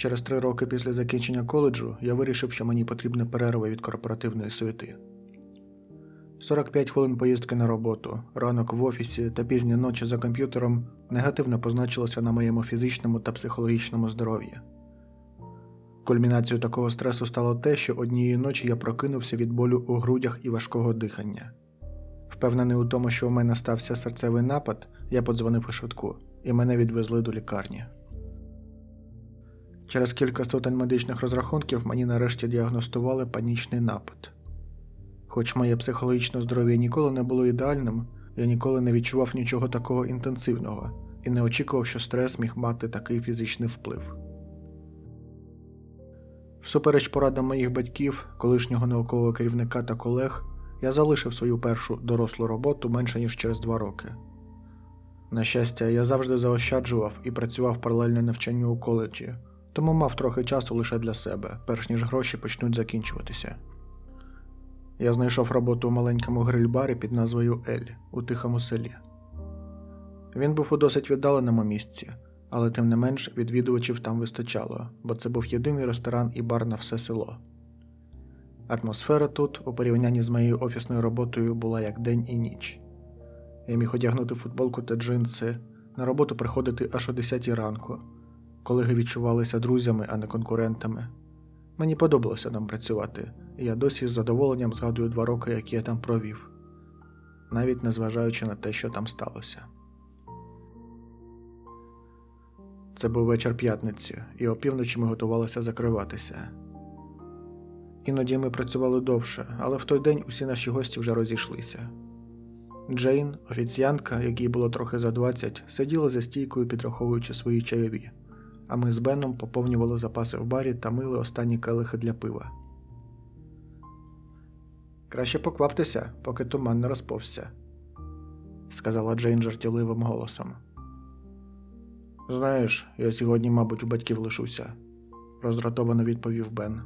Через три роки після закінчення коледжу я вирішив, що мені потрібна перерва від корпоративної суєти. 45 хвилин поїздки на роботу, ранок в офісі та пізні ночі за комп'ютером негативно позначилося на моєму фізичному та психологічному здоров'ї. Кульмінацією такого стресу стало те, що однієї ночі я прокинувся від болю у грудях і важкого дихання. Впевнений у тому, що у мене стався серцевий напад, я подзвонив у швидку, і мене відвезли до лікарні. Через кілька сотень медичних розрахунків мені нарешті діагностували панічний напад. Хоч моє психологічне здоров'я ніколи не було ідеальним, я ніколи не відчував нічого такого інтенсивного і не очікував, що стрес міг мати такий фізичний вплив. Всупереч порадам моїх батьків, колишнього наукового керівника та колег, я залишив свою першу дорослу роботу менше ніж через два роки. На щастя, я завжди заощаджував і працював паралельно навчанню у коледжі, тому мав трохи часу лише для себе, перш ніж гроші почнуть закінчуватися. Я знайшов роботу у маленькому гриль-барі під назвою Ель у тихому селі. Він був у досить віддаленому місці, але тим не менш відвідувачів там вистачало, бо це був єдиний ресторан і бар на все село. Атмосфера тут, у порівнянні з моєю офісною роботою, була як день і ніч. Я міг одягнути футболку та джинси, на роботу приходити аж о 10 ранку. Колеги відчувалися друзями, а не конкурентами. Мені подобалося там працювати, і я досі з задоволенням згадую два роки, які я там провів, навіть незважаючи на те, що там сталося. Це був вечір п'ятниці, і опівночі ми готувалися закриватися. Іноді ми працювали довше, але в той день усі наші гості вже розійшлися. Джейн, офіціантка, якій було трохи за 20, сиділа за стійкою, підраховуючи свої чайові, а ми з Беном поповнювали запаси в барі та мили останні келихи для пива. Краще покваптеся, поки туман не розповзся, сказала Джейн жартівливим голосом. Знаєш, я сьогодні, мабуть, у батьків лишуся, роздратовано відповів Бен.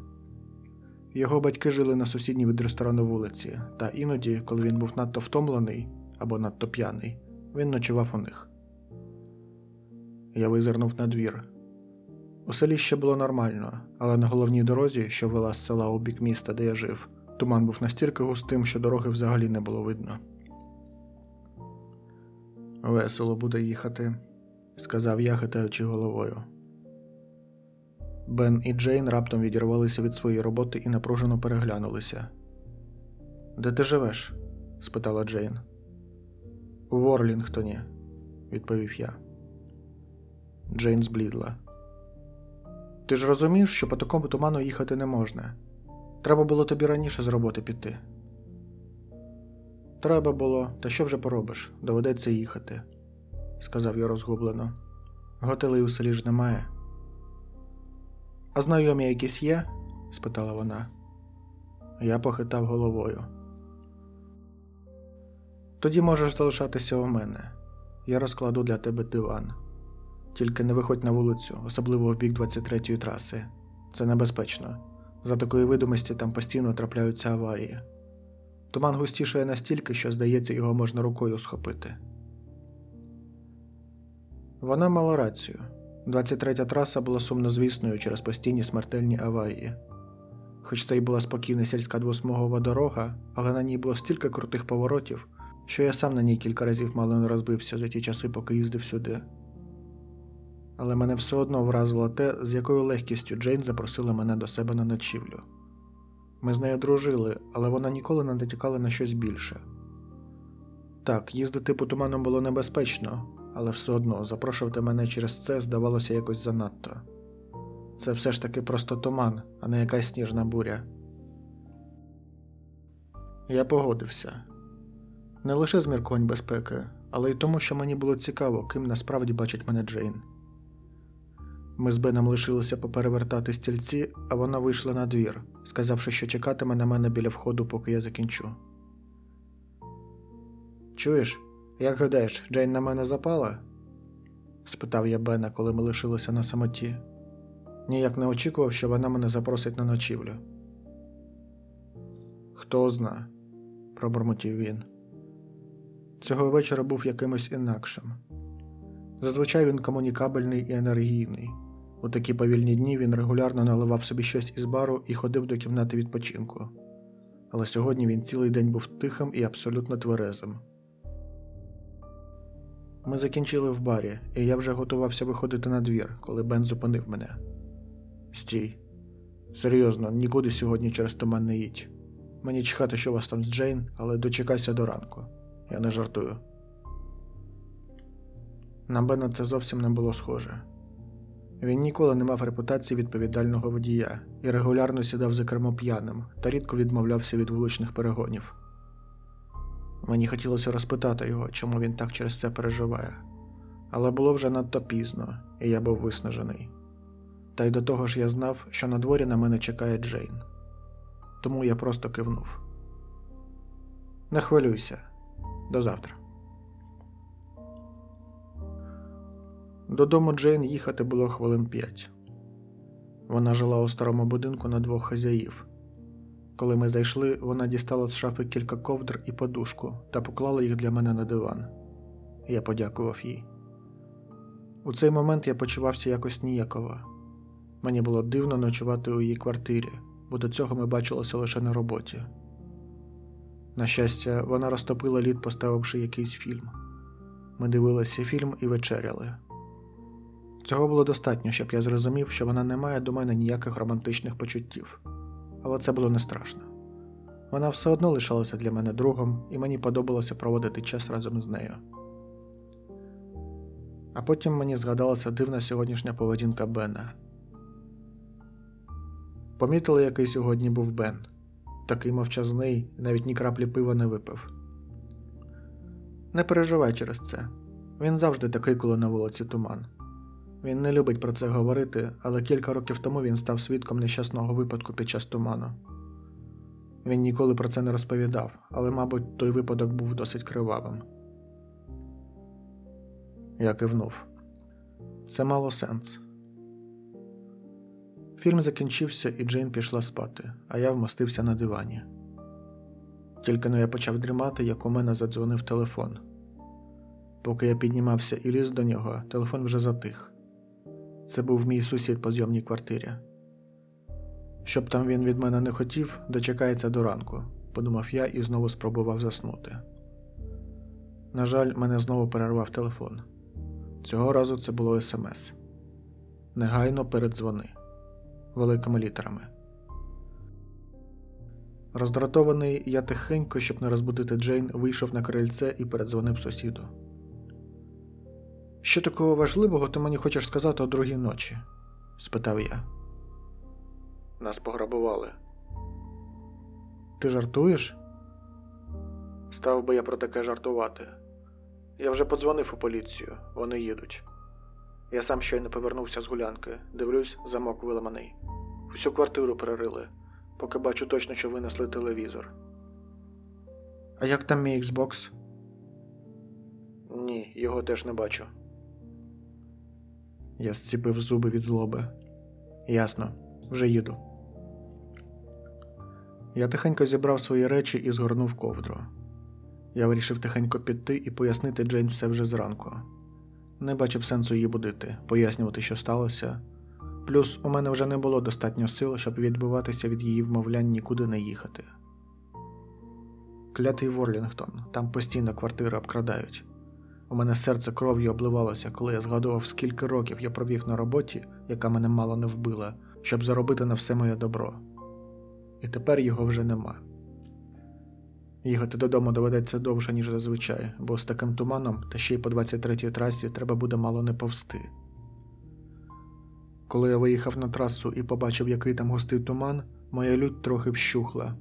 Його батьки жили на сусідній від ресторану вулиці, та іноді, коли він був надто втомлений або надто п'яний, він ночував у них. Я визирнув на двір. У селі ще було нормально, але на головній дорозі, що вела з села у бік міста, де я жив, туман був настільки густим, що дороги взагалі не було видно. Весело буде їхати, сказав я, хитаючи головою. Бен і Джейн раптом відірвалися від своєї роботи і напружено переглянулися. Де ти живеш? спитала Джейн. У Ворлінгтоні, відповів я. Джейн зблідла. Ти ж розумієш, що по такому туману їхати не можна. Треба було тобі раніше з роботи піти. Треба було, та що вже поробиш? Доведеться їхати, сказав я розгублено. Готелей у селі ж немає. А знайомі якісь є? спитала вона. Я похитав головою. Тоді можеш залишатися у мене. Я розкладу для тебе диван. Тільки не виходь на вулицю, особливо в бік 23-ї траси. Це небезпечно. За такої видимості там постійно трапляються аварії. Туман густішає настільки, що, здається, його можна рукою схопити. Вона мала рацію. 23-я траса була сумнозвісною через постійні смертельні аварії. Хоч це й була спокійна сільська двосмугова дорога, але на ній було стільки крутих поворотів, що я сам на ній кілька разів мало не розбився за ті часи, поки їздив сюди. Але мене все одно вразило те, з якою легкістю Джейн запросила мене до себе на ночівлю. Ми з нею дружили, але вона ніколи не натякала на щось більше. Так, їздити по туману було небезпечно, але все одно запрошувати мене через це здавалося якось занадто. Це все ж таки просто туман, а не якась сніжна буря. Я погодився не лише з міркувань безпеки, але й тому, що мені було цікаво, ким насправді бачить мене Джейн. Ми з Беном лишилися поперевертати стільці, а вона вийшла на двір, сказавши, що чекатиме на мене біля входу, поки я закінчу. Чуєш, як гадаєш, Джейн на мене запала? спитав я Бена, коли ми лишилися на самоті. Ніяк не очікував, що вона мене запросить на ночівлю. Хто зна, пробурмотів він. Цього вечора був якимось інакшим. Зазвичай він комунікабельний і енергійний, У такі повільні дні він регулярно наливав собі щось із бару і ходив до кімнати відпочинку. Але сьогодні він цілий день був тихим і абсолютно тверезим. Ми закінчили в барі, і я вже готувався виходити на двір, коли Бен зупинив мене. Стій. Серйозно, нікуди сьогодні через туман не їдь. Мені чхати, що у вас там з Джейн, але дочекайся до ранку. Я не жартую. На Бена це зовсім не було схоже. Він ніколи не мав репутації відповідального водія і регулярно сідав за кермо п'яним та рідко відмовлявся від вуличних перегонів. Мені хотілося розпитати його, чому він так через це переживає, але було вже надто пізно, і я був виснажений. Та й до того ж я знав, що на дворі на мене чекає Джейн. Тому я просто кивнув. Не хвилюйся до завтра. Додому Джейн їхати було хвилин п'ять. Вона жила у старому будинку на двох хазяїв. Коли ми зайшли, вона дістала з шафи кілька ковдр і подушку та поклала їх для мене на диван. Я подякував їй. У цей момент я почувався якось ніяково. Мені було дивно ночувати у її квартирі, бо до цього ми бачилися лише на роботі. На щастя, вона розтопила лід, поставивши якийсь фільм. Ми дивилися фільм і вечеряли. Цього було достатньо, щоб я зрозумів, що вона не має до мене ніяких романтичних почуттів, але це було не страшно. Вона все одно лишалася для мене другом, і мені подобалося проводити час разом з нею. А потім мені згадалася дивна сьогоднішня поведінка Бена. Помітили, який сьогодні був Бен, такий мовчазний, навіть ні краплі пива не випив. Не переживай через це. Він завжди такий, коли на вулиці туман. Він не любить про це говорити, але кілька років тому він став свідком нещасного випадку під час туману. Він ніколи про це не розповідав, але, мабуть, той випадок був досить кривавим. Я кивнув. Це мало сенс. Фільм закінчився, і Джейн пішла спати, а я вмостився на дивані. Тільки но я почав дрімати, як у мене задзвонив телефон. Поки я піднімався і ліз до нього, телефон вже затих. Це був мій сусід по зйомній квартирі. Щоб там він від мене не хотів, дочекається до ранку, подумав я і знову спробував заснути. На жаль, мене знову перервав телефон. Цього разу це було смс. Негайно передзвони великими літерами. Роздратований, я тихенько, щоб не розбудити Джейн, вийшов на крильце і передзвонив сусіду. Що такого важливого ти мені хочеш сказати о другій ночі? спитав я. Нас пограбували. Ти жартуєш? Став би я про таке жартувати. Я вже подзвонив у поліцію, вони їдуть. Я сам щойно повернувся з гулянки, дивлюсь, замок виламаний. Всю квартиру перерили, поки бачу точно, що винесли телевізор. А як там мій Xbox? Ні, його теж не бачу. Я зціпив зуби від злоби. Ясно, вже їду. Я тихенько зібрав свої речі і згорнув ковдру. Я вирішив тихенько піти і пояснити Джейн все вже зранку. Не бачив сенсу її будити, пояснювати, що сталося. Плюс у мене вже не було достатньо сил, щоб відбиватися від її вмовлянь нікуди не їхати. Клятий Ворлінгтон, там постійно квартири обкрадають. У мене серце кров'ю обливалося, коли я згадував, скільки років я провів на роботі, яка мене мало не вбила, щоб заробити на все моє добро. І тепер його вже нема. Їхати додому доведеться довше, ніж зазвичай, бо з таким туманом та ще й по 23-й трасі треба буде мало не повсти. Коли я виїхав на трасу і побачив, який там густий туман, моя лють трохи вщухла.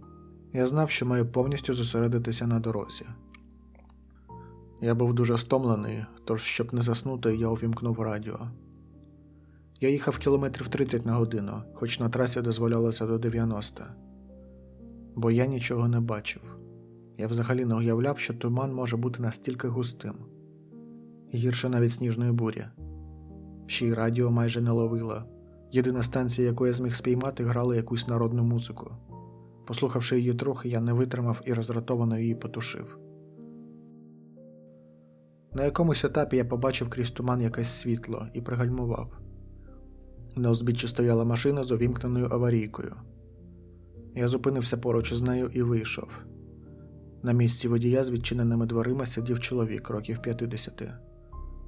Я знав, що маю повністю зосередитися на дорозі. Я був дуже стомлений, тож, щоб не заснути, я увімкнув радіо. Я їхав кілометрів 30 на годину, хоч на трасі дозволялося до 90, бо я нічого не бачив. Я взагалі не уявляв, що туман може бути настільки густим, гірше навіть сніжної бурі. Ще й радіо майже не ловило. Єдина станція, яку я зміг спіймати, грала якусь народну музику. Послухавши її трохи, я не витримав і роздратовано її потушив. На якомусь етапі я побачив крізь туман якесь світло і пригальмував. На узбіччі стояла машина з увімкненою аварійкою. Я зупинився поруч із нею і вийшов. На місці водія з відчиненими дверима сидів чоловік років 50.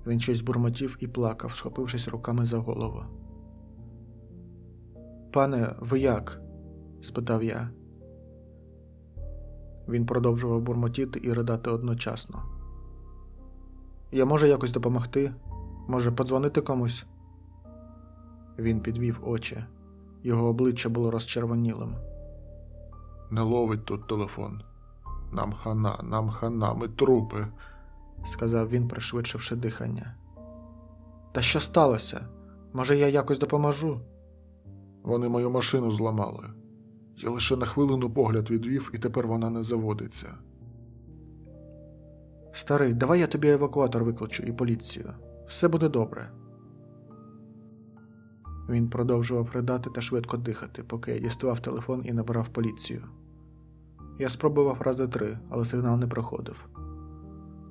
Він щось бурмотів і плакав, схопившись руками за голову. Пане, ви як? спитав я. Він продовжував бурмотіти і ридати одночасно. Я можу якось допомогти? Може, подзвонити комусь? Він підвів очі. Його обличчя було розчервонілим. Не ловить тут телефон. Нам хана, нам хана, ми трупи. сказав він, пришвидшивши дихання. Та що сталося? Може, я якось допоможу? Вони мою машину зламали. Я лише на хвилину погляд відвів, і тепер вона не заводиться. Старий, давай я тобі евакуатор викличу і поліцію. Все буде добре. Він продовжував ридати та швидко дихати, поки я діставав телефон і набирав поліцію. Я спробував рази три, але сигнал не проходив.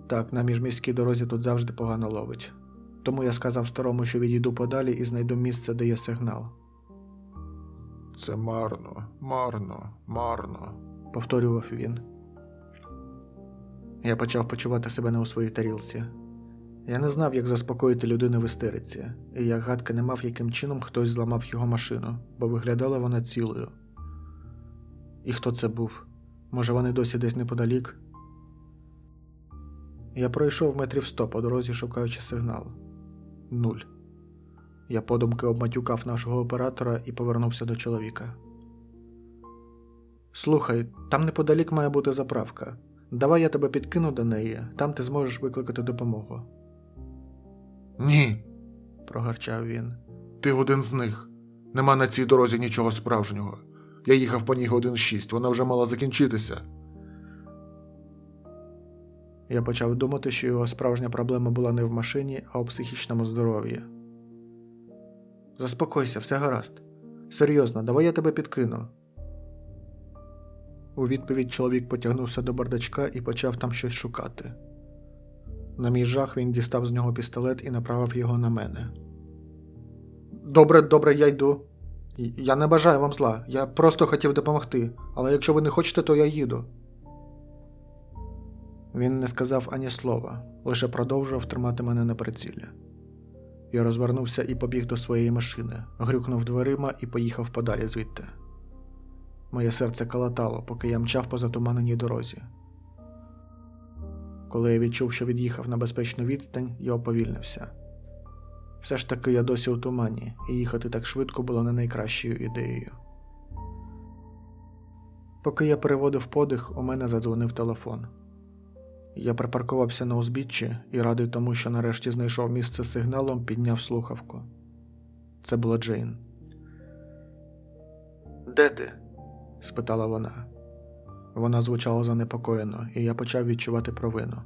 Так, на міжміській дорозі тут завжди погано ловить. Тому я сказав старому, що відійду подалі і знайду місце, де є сигнал. Це марно, марно, марно. повторював він. Я почав почувати себе не у своїй тарілці. Я не знав, як заспокоїти людину в істериці, і я гадки не мав, яким чином хтось зламав його машину, бо виглядала вона цілою. І хто це був? Може, вони досі десь неподалік? Я пройшов метрів сто по дорозі, шукаючи сигнал. Нуль. Я подумки обматюкав нашого оператора і повернувся до чоловіка. Слухай, там неподалік має бути заправка. Давай я тебе підкину до неї, там ти зможеш викликати допомогу, Ні, прогарчав він. ти один з них. Нема на цій дорозі нічого справжнього. Я їхав по ній годин шість, вона вже мала закінчитися. Я почав думати, що його справжня проблема була не в машині, а у психічному здоров'ї. Заспокойся, все гаразд. Серйозно, давай я тебе підкину. У відповідь чоловік потягнувся до бардачка і почав там щось шукати. На мій жах він дістав з нього пістолет і направив його на мене. Добре, добре, я йду. Я не бажаю вам зла. Я просто хотів допомогти, але якщо ви не хочете, то я їду. Він не сказав ані слова, лише продовжував тримати мене на прицілі. Я розвернувся і побіг до своєї машини, грюкнув дверима і поїхав подалі звідти. Моє серце калатало, поки я мчав по затуманеній дорозі. Коли я відчув, що від'їхав на безпечну відстань, я оповільнився. Все ж таки я досі у тумані, і їхати так швидко було не найкращою ідеєю. Поки я переводив подих, у мене задзвонив телефон. Я припаркувався на узбіччі і радий тому, що нарешті знайшов місце з сигналом, підняв слухавку. Це була Джейн. Де ти? Спитала вона. Вона звучала занепокоєно, і я почав відчувати провину.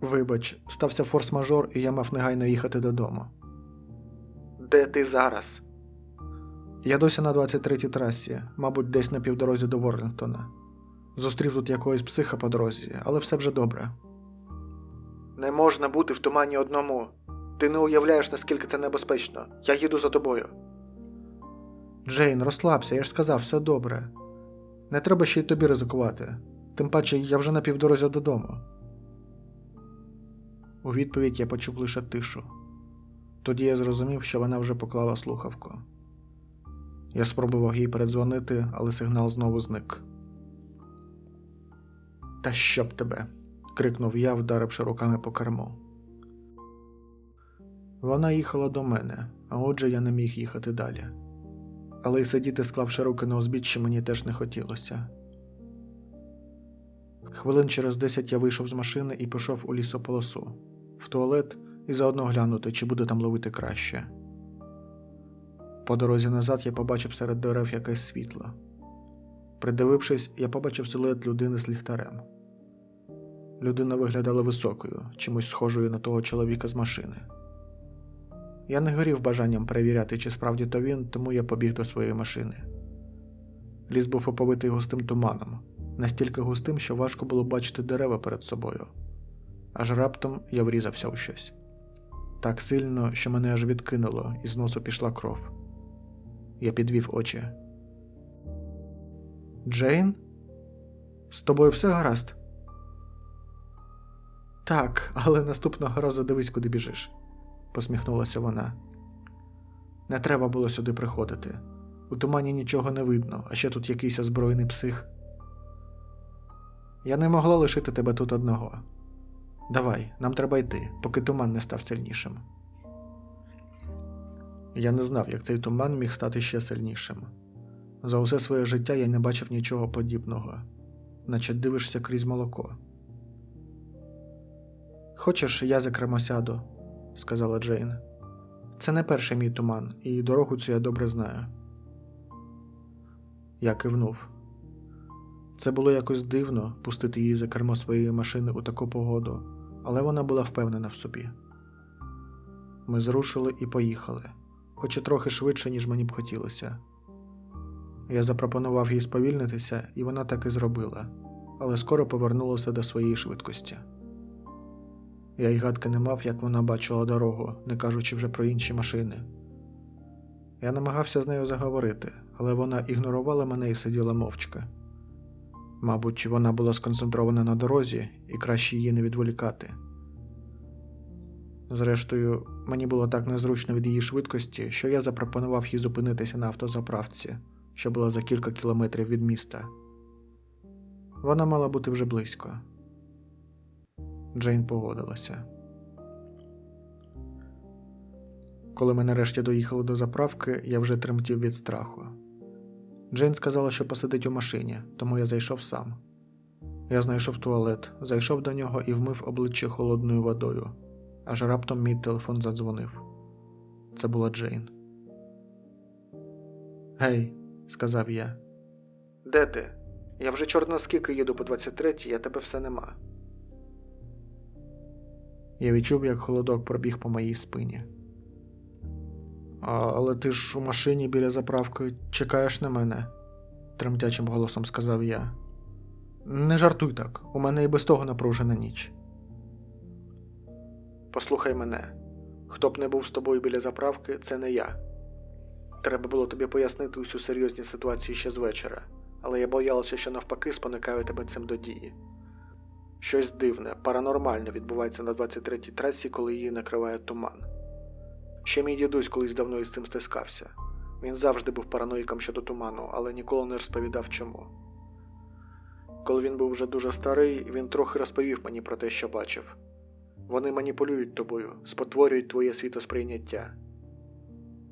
Вибач, стався форс-мажор, і я мав негайно їхати додому. Де ти зараз? Я досі на 23-й трасі, мабуть, десь на півдорозі до Ворлінгтона. Зустрів тут якогось психа по дорозі, але все вже добре. Не можна бути в тумані одному. Ти не уявляєш, наскільки це небезпечно. Я їду за тобою. Джейн, розслабся, я ж сказав, все добре. Не треба ще й тобі ризикувати. Тим паче я вже на півдорозі додому. У відповідь я почув лише тишу. Тоді я зрозумів, що вона вже поклала слухавку. Я спробував їй передзвонити, але сигнал знову зник. Та щоб тебе. крикнув я, вдаривши руками по керму. Вона їхала до мене, а отже я не міг їхати далі. Але й сидіти, склавши руки на узбіччі, мені теж не хотілося. Хвилин через десять я вийшов з машини і пішов у лісополосу, в туалет і заодно глянути, чи буде там ловити краще. По дорозі назад я побачив серед дерев якесь світло. Придивившись, я побачив силует людини з ліхтарем. Людина виглядала високою, чимось схожою на того чоловіка з машини. Я не горів бажанням перевіряти, чи справді то він, тому я побіг до своєї машини. Ліс був оповитий густим туманом, настільки густим, що важко було бачити дерева перед собою. Аж раптом я врізався у щось. так сильно, що мене аж відкинуло, і з носу пішла кров. Я підвів очі. Джейн? З тобою все гаразд? Так, але наступного разу дивись, куди біжиш, посміхнулася вона. Не треба було сюди приходити. У тумані нічого не видно, а ще тут якийсь озброєний псих. Я не могла лишити тебе тут одного. Давай, нам треба йти, поки туман не став сильнішим. Я не знав, як цей туман міг стати ще сильнішим. За усе своє життя я не бачив нічого подібного, наче дивишся крізь молоко. Хочеш, я за сяду, сказала Джейн. Це не перший мій туман, і дорогу цю я добре знаю. Я кивнув. Це було якось дивно пустити її за кермо своєї машини у таку погоду, але вона була впевнена в собі. Ми зрушили і поїхали, хоч і трохи швидше, ніж мені б хотілося. Я запропонував їй сповільнитися, і вона так і зробила, але скоро повернулася до своєї швидкості. Я й гадки не мав, як вона бачила дорогу, не кажучи вже про інші машини. Я намагався з нею заговорити, але вона ігнорувала мене і сиділа мовчки. Мабуть, вона була сконцентрована на дорозі і краще її не відволікати. Зрештою, мені було так незручно від її швидкості, що я запропонував їй зупинитися на автозаправці, що була за кілька кілометрів від міста. Вона мала бути вже близько. Джейн погодилася. Коли ми нарешті доїхали до заправки, я вже тремтів від страху. Джейн сказала, що посидить у машині, тому я зайшов сам. Я знайшов туалет, зайшов до нього і вмив обличчя холодною водою, аж раптом мій телефон задзвонив. Це була Джейн. Гей, сказав я. Де ти? Я вже чорт скільки їду по 23-й, а тебе все нема. Я відчув, як холодок пробіг по моїй спині. Але ти ж у машині біля заправки чекаєш на мене, тремтячим голосом сказав я. Не жартуй так, у мене і без того напружена ніч. Послухай мене. Хто б не був з тобою біля заправки, це не я. Треба було тобі пояснити усю серйозність ситуації ще з вечора, але я боялася, що навпаки спонукаю тебе цим до дії. Щось дивне, паранормальне відбувається на 23-й трасі, коли її накриває туман. Ще мій дідусь колись давно із цим стискався. Він завжди був параноїком щодо туману, але ніколи не розповідав чому. Коли він був вже дуже старий, він трохи розповів мені про те, що бачив. Вони маніпулюють тобою, спотворюють твоє світосприйняття.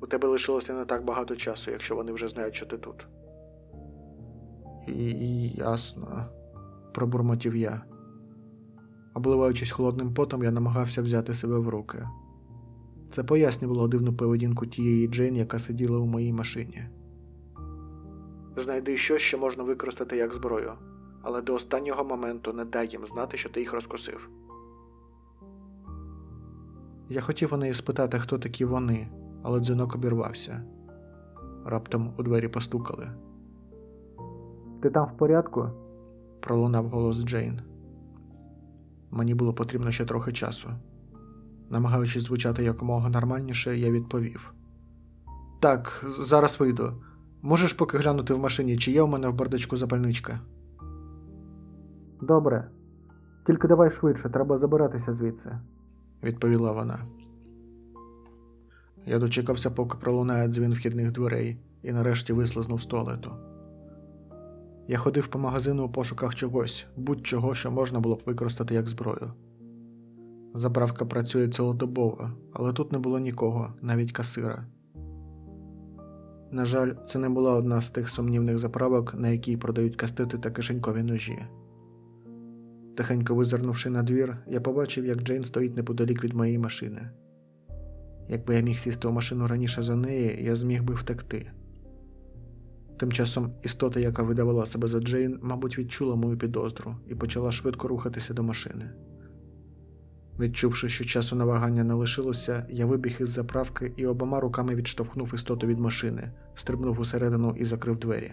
У тебе лишилося не так багато часу, якщо вони вже знають, що ти тут. І, ясно, пробурмотів я. Обливаючись холодним потом, я намагався взяти себе в руки. Це пояснювало дивну поведінку тієї Джейн, яка сиділа у моїй машині. Знайди щось, що можна використати як зброю, але до останнього моменту не дай їм знати, що ти їх розкусив. Я хотів у неї спитати, хто такі вони, але дзвінок обірвався. Раптом у двері постукали. Ти там в порядку? пролунав голос Джейн. Мені було потрібно ще трохи часу. Намагаючись звучати якомога нормальніше, я відповів: Так, зараз вийду. Можеш поки глянути в машині, чи є у мене в бардачку запальничка? Добре. Тільки давай швидше, треба забиратися звідси, відповіла вона. Я дочекався, поки пролунає дзвін вхідних дверей, і нарешті вислизнув з туалету. Я ходив по магазину у пошуках чогось, будь-чого, що можна було б використати як зброю. Заправка працює цілодобово, але тут не було нікого, навіть касира. На жаль, це не була одна з тих сумнівних заправок, на якій продають кастети та кишенькові ножі. Тихенько визирнувши на двір, я побачив, як Джейн стоїть неподалік від моєї машини. Якби я міг сісти у машину раніше за неї, я зміг би втекти. Тим часом істота, яка видавала себе за Джейн, мабуть, відчула мою підозру і почала швидко рухатися до машини. Відчувши, що часу на вагання не лишилося, я вибіг із заправки і обома руками відштовхнув істоту від машини, стрибнув усередину і закрив двері.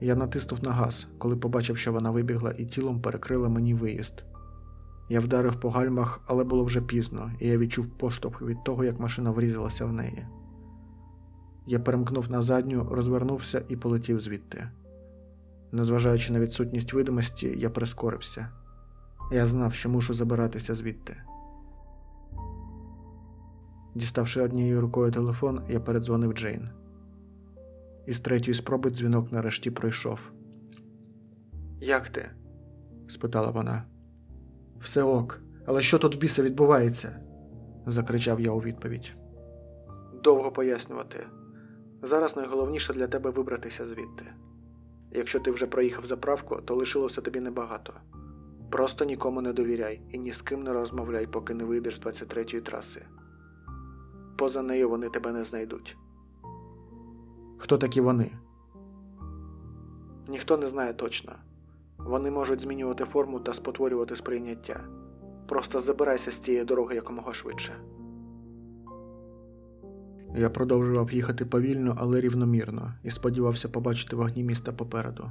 Я натиснув на газ, коли побачив, що вона вибігла і тілом перекрила мені виїзд. Я вдарив по гальмах, але було вже пізно, і я відчув поштовх від того, як машина врізалася в неї. Я перемкнув на задню, розвернувся і полетів звідти. Незважаючи на відсутність видимості, я прискорився. Я знав, що мушу забиратися звідти. Діставши однією рукою телефон, я передзвонив Джейн. Із третьої спроби дзвінок нарешті пройшов. Як ти? спитала вона. Все ок, але що тут в біса відбувається? закричав я у відповідь. Довго пояснювати. Зараз найголовніше для тебе вибратися звідти. Якщо ти вже проїхав заправку, то лишилося тобі небагато. Просто нікому не довіряй і ні з ким не розмовляй, поки не вийдеш з 23-ї траси. Поза нею вони тебе не знайдуть. Хто такі вони? Ніхто не знає точно. Вони можуть змінювати форму та спотворювати сприйняття. Просто забирайся з цієї дороги якомога швидше. Я продовжував їхати повільно, але рівномірно, і сподівався побачити вогні міста попереду.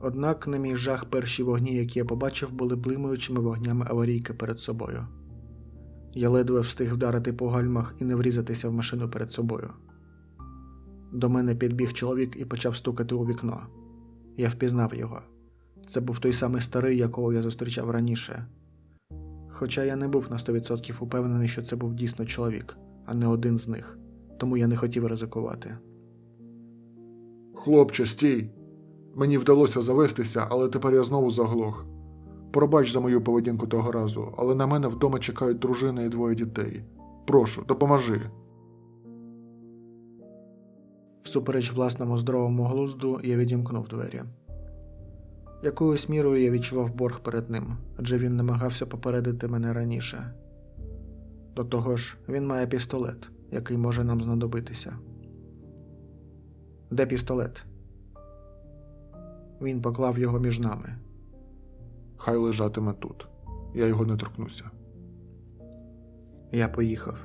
Однак, на мій жах, перші вогні, які я побачив, були блимаючими вогнями аварійки перед собою. Я ледве встиг вдарити по гальмах і не врізатися в машину перед собою. До мене підбіг чоловік і почав стукати у вікно. Я впізнав його. Це був той самий старий, якого я зустрічав раніше. Хоча я не був на 100% упевнений, що це був дійсно чоловік, а не один з них, тому я не хотів ризикувати. Хлопче, стій. Мені вдалося завестися, але тепер я знову заглох. Пробач за мою поведінку того разу, але на мене вдома чекають дружина і двоє дітей. Прошу, допоможи. Всупереч власному здоровому глузду, я відімкнув двері. Якоюсь мірою я відчував борг перед ним, адже він намагався попередити мене раніше. До того ж, він має пістолет, який може нам знадобитися. Де пістолет? Він поклав його між нами. Хай лежатиме тут. Я його не торкнуся. Я поїхав.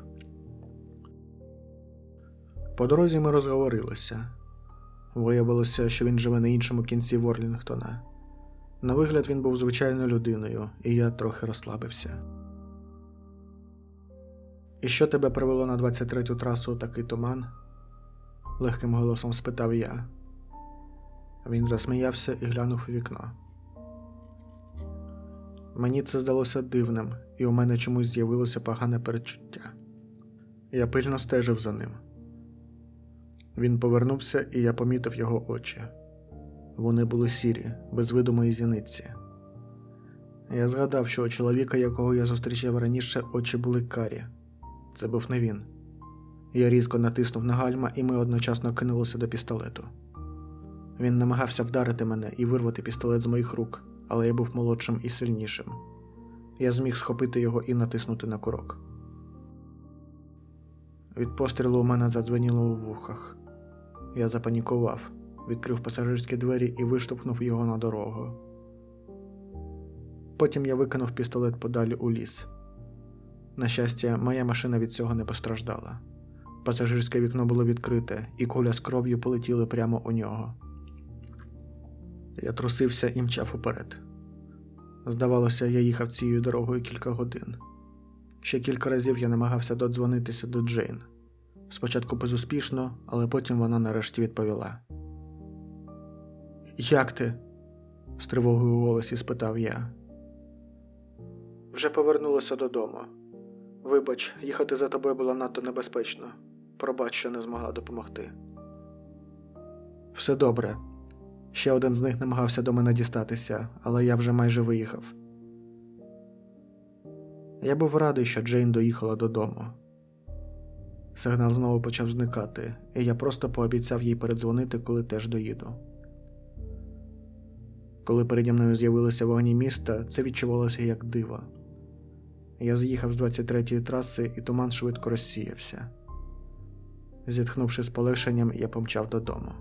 По дорозі ми розговорилися. Виявилося, що він живе на іншому кінці Ворлінгтона. На вигляд він був звичайною людиною, і я трохи розслабився. І що тебе привело на 23-ю трасу такий туман? легким голосом спитав я. Він засміявся і глянув у вікно. Мені це здалося дивним, і у мене чомусь з'явилося погане передчуття. Я пильно стежив за ним. Він повернувся, і я помітив його очі. Вони були сірі, без видимої зіниці. Я згадав, що у чоловіка, якого я зустрічав раніше, очі були карі. Це був не він. Я різко натиснув на гальма, і ми одночасно кинулися до пістолету. Він намагався вдарити мене і вирвати пістолет з моїх рук, але я був молодшим і сильнішим. Я зміг схопити його і натиснути на курок. Від пострілу у мене задзвеніло у вухах. Я запанікував, відкрив пасажирські двері і виштовхнув його на дорогу. Потім я викинув пістолет подалі у ліс. На щастя, моя машина від цього не постраждала. Пасажирське вікно було відкрите, і куля з кров'ю полетіли прямо у нього. Я трусився і мчав уперед. Здавалося, я їхав цією дорогою кілька годин. Ще кілька разів я намагався додзвонитися до Джейн. Спочатку безуспішно, але потім вона нарешті відповіла. Як ти? з тривогою у голосі спитав я. Вже повернулася додому. Вибач, їхати за тобою було надто небезпечно. Пробач, що не змогла допомогти. Все добре. Ще один з них намагався до мене дістатися, але я вже майже виїхав. Я був радий, що Джейн доїхала додому. Сигнал знову почав зникати, і я просто пообіцяв їй передзвонити, коли теж доїду. Коли переді мною з'явилися вогні міста, це відчувалося як диво. Я з'їхав з 23-ї траси, і туман швидко розсіявся. Зітхнувши з полегшенням, я помчав додому.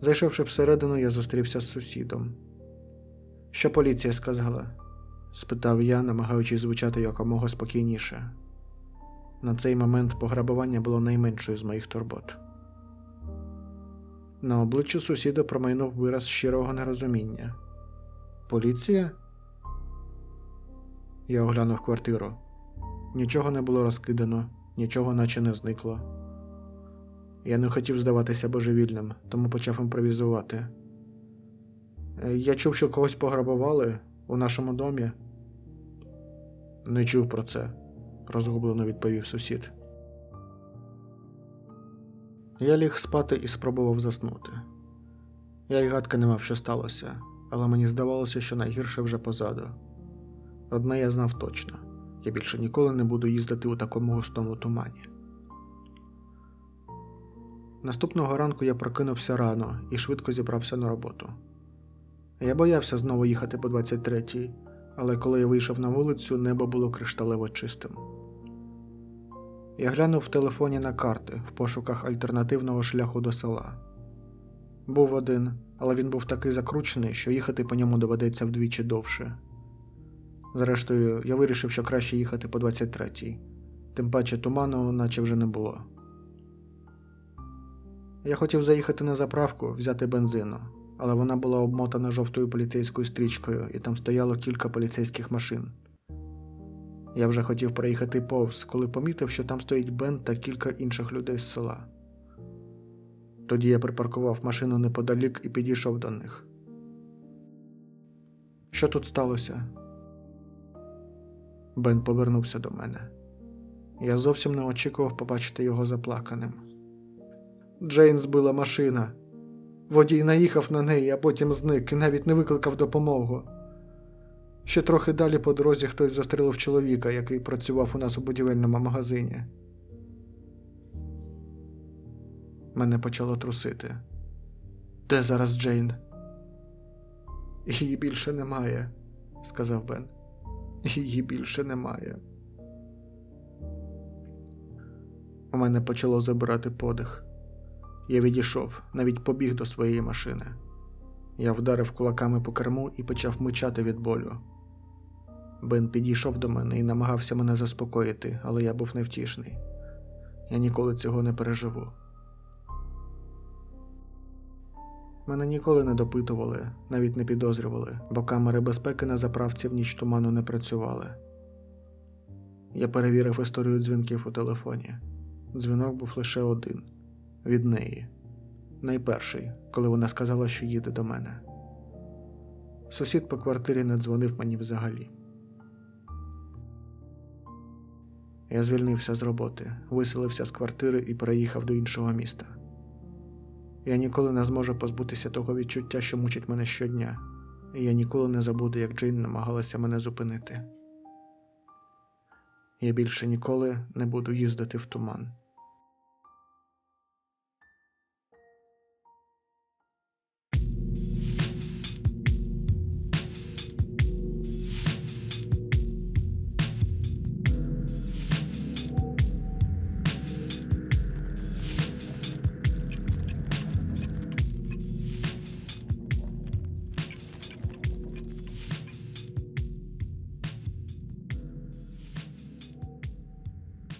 Зайшовши всередину, я зустрівся з сусідом. Що поліція сказала? спитав я, намагаючись звучати якомога спокійніше. На цей момент пограбування було найменшою з моїх турбот. На обличчі сусіда промайнув вираз щирого нерозуміння. Поліція? Я оглянув квартиру. Нічого не було розкидано, нічого наче не зникло. Я не хотів здаватися божевільним, тому почав імпровізувати. «Е, Я чув, що когось пограбували у нашому домі. Не чув про це, розгублено відповів сусід. Я ліг спати і спробував заснути. Я й гадки не мав, що сталося, але мені здавалося, що найгірше вже позаду. Одне я знав точно я більше ніколи не буду їздити у такому густому тумані. Наступного ранку я прокинувся рано і швидко зібрався на роботу. Я боявся знову їхати по 23-й, але коли я вийшов на вулицю, небо було кришталево чистим. Я глянув в телефоні на карти в пошуках альтернативного шляху до села. Був один, але він був такий закручений, що їхати по ньому доведеться вдвічі довше. Зрештою, я вирішив, що краще їхати по 23-й, тим паче туману, наче вже не було. Я хотів заїхати на заправку, взяти бензину, але вона була обмотана жовтою поліцейською стрічкою, і там стояло кілька поліцейських машин. Я вже хотів проїхати повз, коли помітив, що там стоїть Бен та кілька інших людей з села. Тоді я припаркував машину неподалік і підійшов до них. Що тут сталося? Бен повернувся до мене. Я зовсім не очікував побачити його заплаканим. Джейн збила машина. Водій наїхав на неї, а потім зник і навіть не викликав допомогу. Ще трохи далі по дорозі хтось застрелив чоловіка, який працював у нас у будівельному магазині. Мене почало трусити. Де зараз Джейн? Її більше немає, сказав Бен. Її більше немає. У мене почало забирати подих. Я відійшов, навіть побіг до своєї машини. Я вдарив кулаками по керму і почав мичати від болю. Бен підійшов до мене і намагався мене заспокоїти, але я був невтішний. Я ніколи цього не переживу. Мене ніколи не допитували, навіть не підозрювали, бо камери безпеки на заправці в ніч туману не працювали. Я перевірив історію дзвінків у телефоні. Дзвінок був лише один від неї. Найперший, коли вона сказала, що їде до мене. Сусід по квартирі не дзвонив мені взагалі. Я звільнився з роботи, виселився з квартири і переїхав до іншого міста. Я ніколи не зможу позбутися того відчуття, що мучить мене щодня, і я ніколи не забуду, як Джейн намагалася мене зупинити. Я більше ніколи не буду їздити в туман.